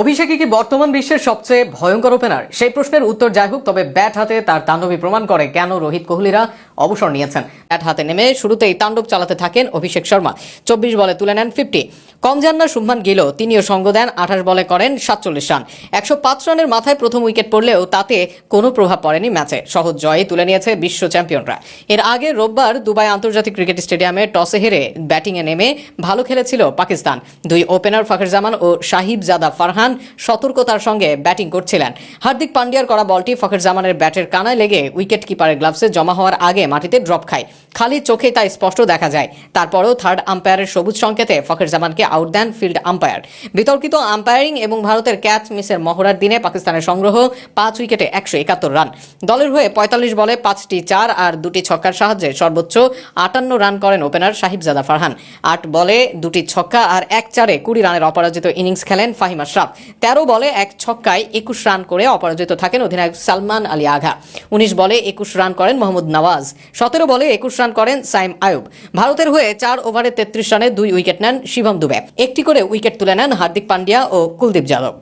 অভিষেকই কি বর্তমান বিশ্বের সবচেয়ে ভয়ঙ্কর ওপেনার সেই প্রশ্নের উত্তর যাই হোক, তবে ব্যাট হাতে তার তাণ্ডবী প্রমাণ করে। কেন? রোহিত কোহলিরা অবসর নিয়েছেন। ব্যাট হাতে নেমে শুরুতেই তাণ্ডব চালাতে থাকেন অভিষেক শর্মা। চব্বিশ বলে তুলে নেন ফিফটি। কম যান শুভমান গিলও, তিনিও সঙ্গ দেন, আঠাশ বলে করেন সাতচল্লিশ রান। একশো পাঁচ রানের মাথায় প্রথম উইকেট পড়লেও তাতে কোনো প্রভাব পড়েনি ম্যাচে। সহজ জয়ে তুলে নিয়েছে বিশ্ব চ্যাম্পিয়নরা। এর আগে রোববার দুবাই আন্তর্জাতিক ক্রিকেট স্টেডিয়ামে টসে হেরে ব্যাটিংয়ে নেমে ভালো খেলেছিল পাকিস্তান। দুই ওপেনার ফাখর জামান ও সাহিব জাদা ফারহান সতর্কতার সঙ্গে ব্যাটিং করছিলেন। হার্দিক পান্ডিয়ার করা বলটি ফখর জামানের ব্যাটের কানায় লেগে উইকেট কিপারের গ্লাভসে জমা হওয়ার আগে মাটিতে ড্রপ খায়। খালি চোখে তা স্পষ্ট দেখা যায়। তারপরেও থার্ড আম্পায়ারের সবুজ সংকেতে ফখর জামানকে আউট দেন ফিল্ড আম্পায়ার। বিতর্কিত আম্পায়ারিং এবং ভারতের ক্যাচ মিসের মহড়ার দিনে পাকিস্তানের সংগ্রহ পাঁচ উইকেটে একশো একাত্তর রান। দলের হয়ে পঁয়তাল্লিশ বলে পাঁচটি চার আর দুটি ছক্কার সাহায্যে সর্বোচ্চ আটান্ন রান করেন ওপেনার সাহিবজাদা ফারহান। আট বলে দুটি ছক্কা আর এক চারে কুড়ি রানের অপরাজিত ইনিংস খেলেন ফাহিম আশরাফ। তেরো বলে এক ছক্কায় একুশ রান করে অপরাজিত থাকেন অধিনায়ক সালমান আলী আঘা। উনিশ বলে একুশ রান করেন মোহাম্মদ নওয়াজ। সতেরো বলে একুশ রান করেন সাইম আয়ুব। ভারতের হয়ে চার ওভারে তেত্রিশ রানে দুই উইকেট নেন শিবম দুবে। একটি করে উইকেট তুলে নেন হার্দিক পান্ডিয়া ও কুলদীপ যাদব।